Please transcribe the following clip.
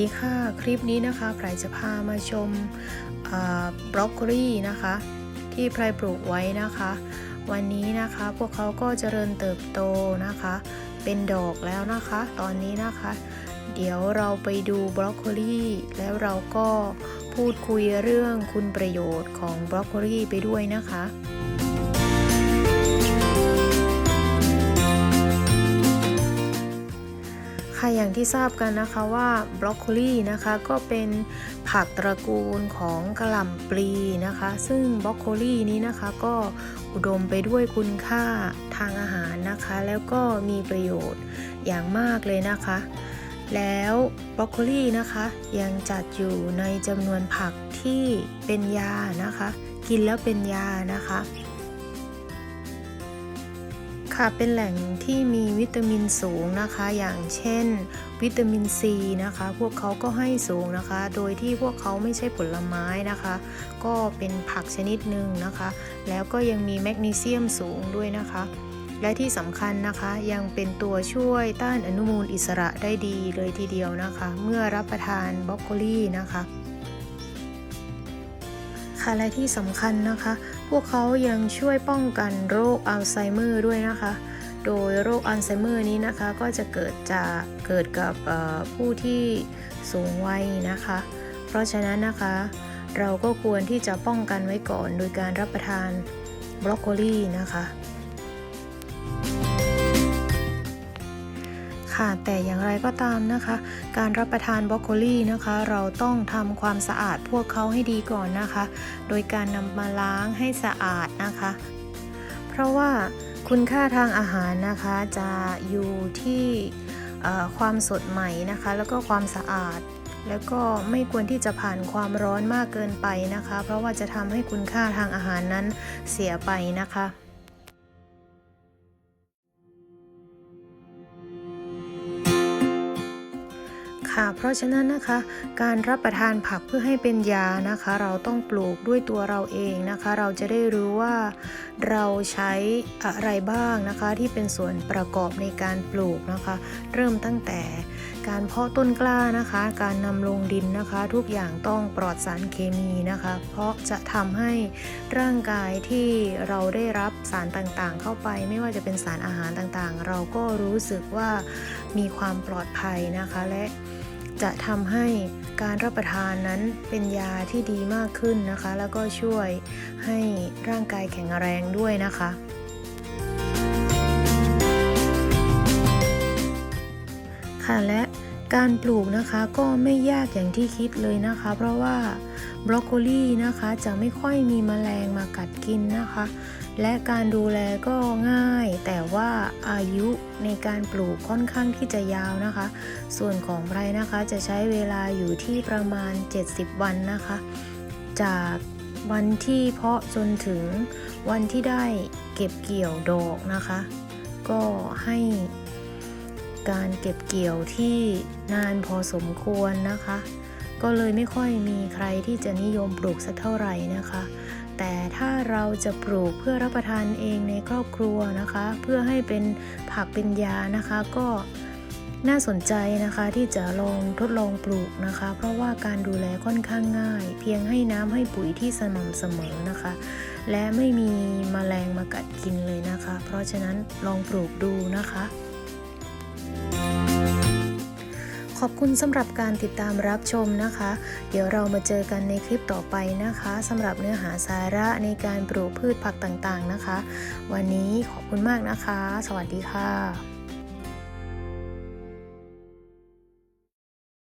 ีค่ะ คลิปนี้นะคะไพรจะพามาชมบรอกโคลีนะคะ ที่ไพรปลูกไว้นะคะ วันนี้นะคะพวกเขาก็เจริญเติบโตนะคะ เป็นดอกแล้วนะคะ ตอนนี้นะคะ เดี๋ยวเราไปดูบรอกโคลีแล้วเราก็พูดคุยเรื่องคุณประโยชน์ของบรอกโคลีไปด้วยนะคะ ค่ะอย่างที่ทราบกันนะคะว่าบรอกโคลีนะคะก็เป็นผักตระกูลของกระหล่ำปลีนะคะ ซึ่งบรอกโคลีนี้นะคะก็อุดมไปด้วยคุณค่าทางอาหารนะคะ แล้วก็มีประโยชน์อย่างมากเลยนะคะ แล้วบรอกโคลีนะคะยังจัดอยู่ในจำนวนผักที่เป็นยานะคะ กินแล้วเป็นยานะคะ ค่ะเป็นแหล่งที่มีวิตามินสูงนะคะ อย่างเช่น วิตามินซีนะคะ พวกเขาก็ให้สูงนะคะ โดยที่พวกเขาไม่ใช่ผลไม้นะคะ ก็เป็นผักชนิดหนึ่งนะคะ แล้วก็ยังมีแมกนีเซียมสูงด้วยนะคะ และที่สำคัญนะคะยังเป็นตัวช่วยต้านอนุมูลอิสระได้ดีเลยทีเดียวนะคะ เมื่อรับประทานบรอกโคลีนะคะ ค่ะและที่สำคัญนะคะ พวกเขายังช่วยป้องกันโรคอัลไซเมอร์ด้วยนะคะ โดยโรคอัลไซเมอร์นี้นะคะก็จะเกิดจากเกิดกับผู้ที่สูงวัยนะคะ เพราะฉะนั้นนะคะ เราก็ควรที่จะป้องกันไว้ก่อนโดยการรับประทานบรอกโคลีนะคะ ค่ะแต่อย่างไรก็ตามนะคะ การรับประทานบรอกโคลีนะคะ เราต้องทำความสะอาดพวกเขาให้ดีก่อนนะคะ โดยการนำมาล้างให้สะอาดนะคะ เพราะว่าคุณค่าทางอาหารนะคะจะอยู่ที่ความสดใหม่นะคะ แล้วก็ความสะอาด แล้วก็ไม่ควรที่จะผ่านความร้อนมากเกินไปนะคะ เพราะว่าจะทำให้คุณค่าทางอาหารนั้นเสียไปนะคะ ค่ะ เพราะฉะนั้นนะคะ การรับประทานผักเพื่อให้เป็นยานะคะ เราต้องปลูกด้วยตัวเราเองนะคะ เราจะได้รู้ว่าเราใช้อะไรบ้างนะคะ ที่เป็นส่วนประกอบในการปลูกนะคะ เริ่มตั้งแต่การเพาะต้นกล้านะคะ การนำลงดินนะคะ ทุกอย่างต้องปลอดสารเคมีนะคะ เพราะจะทำให้ร่างกายที่เราได้รับสารต่างๆ เข้าไป ไม่ว่าจะเป็นสารอาหารต่างๆ เราก็รู้สึกว่ามีความปลอดภัยนะคะและ จะทำให้การรับประทานนั้นเป็นยาที่ดีมากขึ้นนะคะ แล้วก็ช่วยให้ร่างกายแข็งแรงด้วยนะคะ ค่ะและการปลูกนะคะก็ไม่ยากอย่างที่คิดเลยนะคะ เพราะว่าบรอกโคลีนะคะจะไม่ค่อยมีแมลงมากัดกินนะคะ และการดูแลก็ง่าย แต่ว่าอายุในการปลูกค่อนข้างที่จะยาวนะคะ ส่วนของไรนะคะจะใช้เวลาอยู่ที่ประมาณ 70 วันนะคะ จากวันที่เพาะจนถึงวันที่ได้เก็บเกี่ยวดอกนะคะ ก็ให้การเก็บเกี่ยวที่นานพอสมควรนะคะ ก็เลยไม่ค่อยมีใครที่จะนิยมปลูกสักเท่าไหร่นะคะ แต่ถ้าเราจะปลูกเพื่อรับประทานเองในครอบครัวนะคะ เพื่อให้เป็นผักเป็นยานะคะ ก็น่าสนใจนะคะที่จะลองทดลองปลูกนะคะ เพราะว่าการดูแลค่อนข้างง่าย เพียงให้น้ำให้ปุ๋ยที่สม่ำเสมอนะคะ และไม่มีมแมลงมากัดกินเลยนะคะ เพราะฉะนั้นลองปลูกดูนะคะ ขอบคุณสำหรับการติดตามรับชมนะคะ เดี๋ยวเรามาเจอกันในคลิปต่อไปนะคะสำหรับเนื้อหาสาระในการปลูกพืชผักต่างๆนะคะ วันนี้ขอบคุณมากนะคะ สวัสดีค่ะ